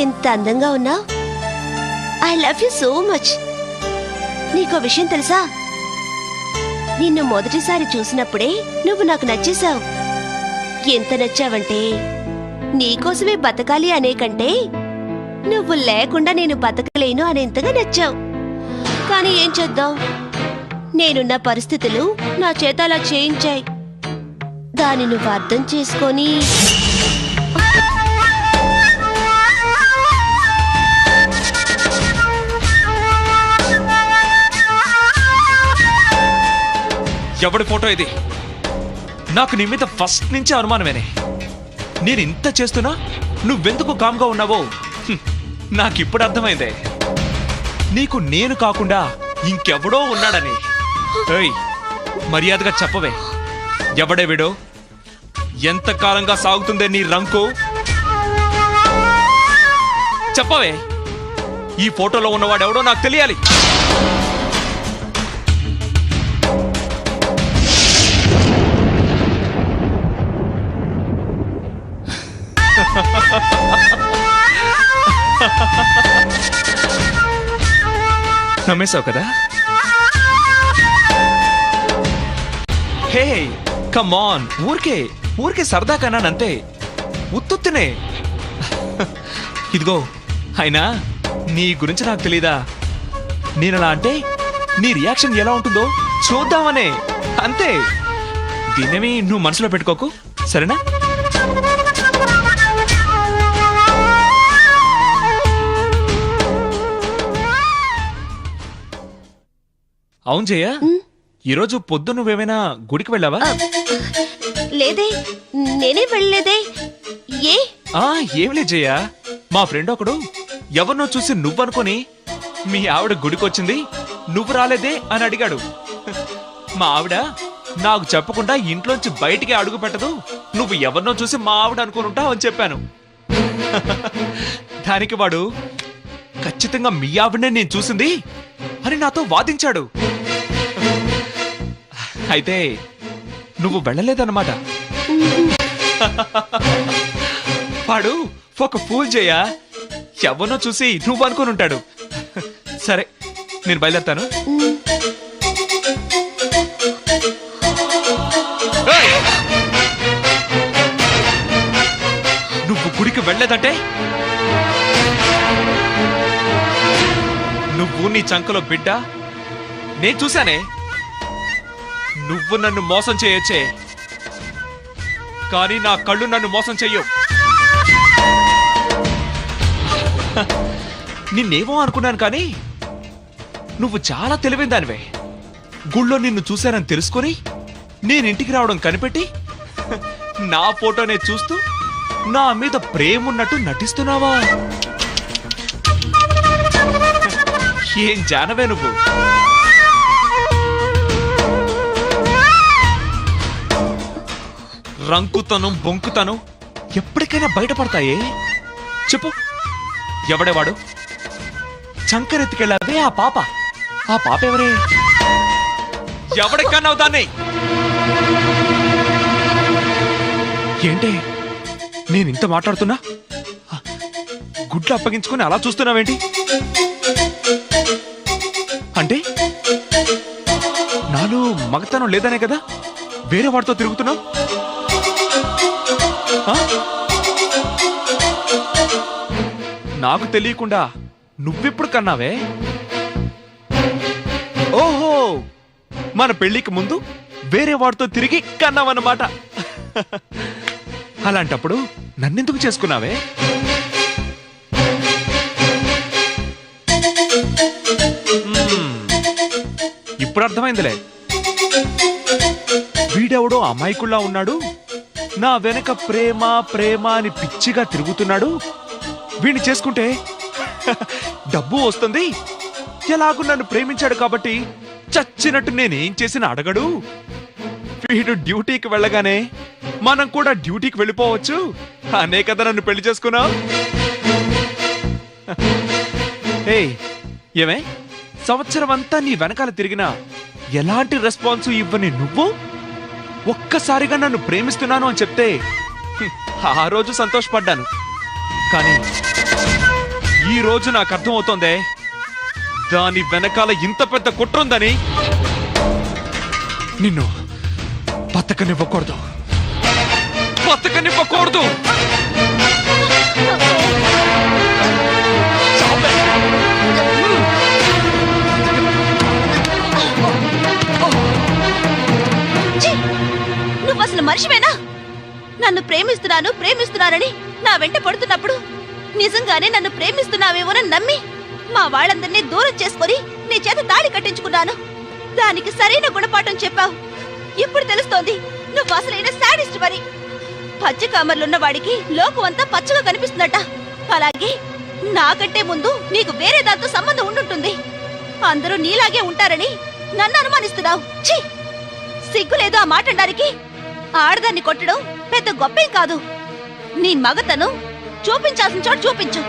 ఎంత అందంగా ఉన్నావు I love you so much నీకో విషయం తెలుసా? నిన్ను మొదటిసారి చూసినప్పుడే నువ్వు నాకు నచ్చేశావు. ఎంత నచ్చావంటే నీకోసమే బతకాలి అనే కంటే నువ్వు లేకుండా నేను బతకలేను అనేంతగా నచ్చావు. కానీ ఏం చేద్దాం? నేనున్న పరిస్థితులు నా చేత అలా చేయించాయి. దాన్ని నువ్వు అర్థం చేసుకొని ఎవడి ఫోటో ఇది? నాకు నీ మీద ఫస్ట్ నుంచి అనుమానమేనే. నేను ఇంత చేస్తున్నా నువ్వెందుకు కామ్గా ఉన్నావో? హ్మ్, నాకిప్పుడు అర్థమైందే. నీకు నేను కాకుండా ఇంకెవడో ఉన్నాడని. ఏయ్ మర్యాదగా చెప్పవే. ఎవడే విడో? ఎంత కాలంగా సాగుతుందే నీ రంకు? చెప్పవే. ఈ ఫోటోలో ఉన్నవాడెవడో నాకు తెలియాలి. నమ్మేశావు కదా? హే కమాన్ ఊరికే ఊరికే సరదా కన్నానంతే ఉత్తుత్తినే. ఇదిగో అయినా నీ గురించి నాకు తెలీదా? నేనలా అంటే నీ రియాక్షన్ ఎలా ఉంటుందో చూద్దామనే. అంతే. దీన్నేమి నువ్వు మనసులో పెట్టుకోకు. సరేనా? అవును జయ. ఈరోజు పొద్దు నువ్వేమైనా గుడికి వెళ్ళావా? లేదే. నేనే వెళ్ళలేదే. ఏ? ఆ ఏం లేదు జయ. మా ఫ్రెండ్ ఒకడు ఎవరినో చూసి నువ్వనుకొని మీ ఆవిడ గుడికొచ్చింది నువ్వు రాలేదే అని అడిగాడు. మా ఆవిడ నాకు చెప్పకుండా ఇంట్లోంచి బయటికి అడుగు పెట్టదు నువ్వు ఎవరినో చూసి మా ఆవిడ అనుకుని ఉంటావు అని చెప్పాను. దానికి వాడు ఖచ్చితంగా మీ ఆవిడనే నేను చూసింది అని నాతో వాదించాడు. అయితే నువ్వు వెళ్ళలేదన్నమాట. వాడు ఒక ఫూల్ చేయ ఎవనో చూసి నువ్వు అనుకుని ఉంటాడు. సరే నేను బయలుదేరుతాను. నువ్వు గుడికి వెళ్ళలేదంటే నువ్వు నీ చంకలో బిడ్డ? నేను చూశానే. నువ్వు నన్ను మోసం చేయొచ్చే. కానీ నా కళ్ళు నన్ను మోసం చెయ్యవు. నిన్నేమో అనుకున్నాను కానీ నువ్వు చాలా తెలివైన దానివే. గుళ్ళో నిన్ను చూశానని తెలుసుకొని నేను ఇంటికి రావడం కనిపెట్టి నా ఫోటోనే చూస్తూ నా మీద ప్రేమ ఉన్నట్టు నటిస్తున్నావా? ఏం జానవే నువ్వు? రంకుతనం బొంకుతనం ఎప్పటికైనా బయటపడతాయే? చెప్పు. ఎవడేవాడు? చంకరెత్తికెళ్ళావే ఆ పాప. ఆ పాప ఎవరే? ఎవడికన్నావు దాన్ని? ఏంటి? నేను ఇంత మాట్లాడుతున్నా? గుడ్లు అప్పగించుకొని అలా చూస్తున్నావేంటి? అంటే? నాలో మగతనం లేదనే కదా? వేరే వాడితో తిరుగుతున్నావు? నాకు తెలియకుండా నువ్వెప్పుడు కన్నావే? ఓహో! మన పెళ్ళికి ముందు వేరే వాడితో తిరిగి కన్నావన్నమాట. అలాంటప్పుడు నన్నెందుకు చేసుకున్నావే? ఇప్పుడు అర్థమైందిలే. వీడెవడో అమాయకుల్లా ఉన్నాడు. నా వెనక ప్రేమ ప్రేమ అని పిచ్చిగా తిరుగుతున్నాడు. వీణ్ణి చేసుకుంటే డబ్బు వస్తుంది. ఎలాగూ నన్ను ప్రేమించాడు కాబట్టి చచ్చినట్టు నేనేం చేసిన అడగడు. వీడు డ్యూటీకి వెళ్ళగానే మనం కూడా డ్యూటీకి వెళ్ళిపోవచ్చు. అనే కదా నన్ను పెళ్ళి చేసుకున్నావు. ఏ ఏమే? సంవత్సరం అంతా నీ వెనకాల తిరిగినా ఎలాంటి రెస్పాన్స్ ఇవ్వని నువ్వు? ఒక్కసారిగా నన్ను ప్రేమిస్తున్నాను అని చెప్తే ఆ రోజు సంతోషపడ్డాను. కానీ ఈ రోజు నాకు అర్థమవుతోందే దాని వెనకాల ఇంత పెద్ద కుట్ర ఉందని నిన్ను బతకనివ్వకూడదు. బతకనివ్వకూడదు! మనిషివేనా? నన్ను ప్రేమిస్తున్నాను ప్రేమిస్తున్నానని నా వెంట పడుతున్నప్పుడు నిజంగానే నన్ను ప్రేమిస్తున్నావేమోనని నమ్మి మా వాళ్ళందరినీ దూరం చేసుకొని నీ చేత తాళి కట్టించుకున్నాను. దానికి సరైన గుణపాఠం చెప్పావు. ఇప్పుడు తెలుస్తోంది నువ్వు అసలైన శాడిస్ట్ మరి. పచ్చ కామర్లున్న వాడికి లోకం అంతా పచ్చగా కనిపిస్తుందట. అలాగే నాకంటే ముందు నీకు వేరే దాంతో సంబంధం ఉండుంటుంది. అందరూ నీలాగే ఉంటారని నన్ను అనుమానిస్తున్నావు. ఛీ! సిగ్గులేదు ఆ మాట అనడానికి. ఆడదాన్ని కొట్టడం పెద్ద గొప్పేం కాదు. నీ మగతను చూపించాల్సిన చోటు చూపించు.